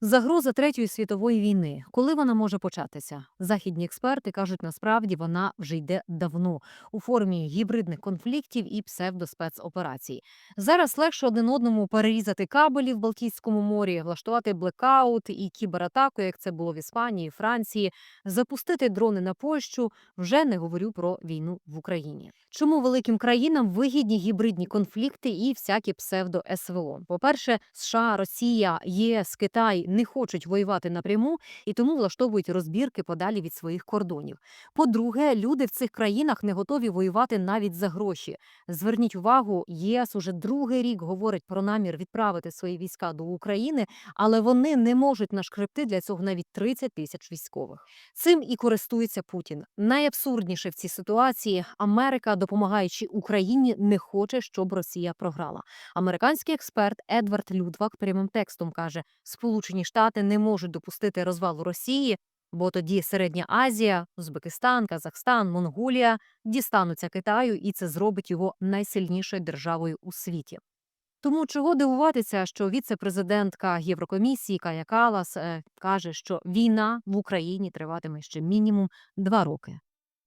Загроза третьої світової війни. Коли вона може початися? Західні експерти кажуть, насправді вона вже йде давно у формі гібридних конфліктів і псевдоспецоперацій. Зараз легше один одному перерізати кабелі в Балтійському морі, влаштувати блекаут і кібератаку, як це було в Іспанії, Франції, запустити дрони на Польщу. Вже не говорю про війну в Україні. Чому великим країнам вигідні гібридні конфлікти і всякі псевдо СВО? По перше, США, Росія, ЄС, Китай не хочуть воювати напряму і тому влаштовують розбірки подалі від своїх кордонів. По-друге, люди в цих країнах не готові воювати навіть за гроші. Зверніть увагу, ЄС уже другий рік говорить про намір відправити свої війська до України, але вони не можуть нашкребти для цього навіть 30 тисяч військових. Цим і користується Путін. Найабсурдніше в цій ситуації Америка, допомагаючи Україні, не хоче, щоб Росія програла. Американський експерт Едвард Людвак прямим текстом каже: Сполучені Штати не можуть допустити розвалу Росії, бо тоді Середня Азія, Узбекистан, Казахстан, Монголія дістануться Китаю, і це зробить його найсильнішою державою у світі. Тому чого дивуватися, що віце-президентка Єврокомісії Кая Калас е, каже, що війна в Україні триватиме ще мінімум два роки.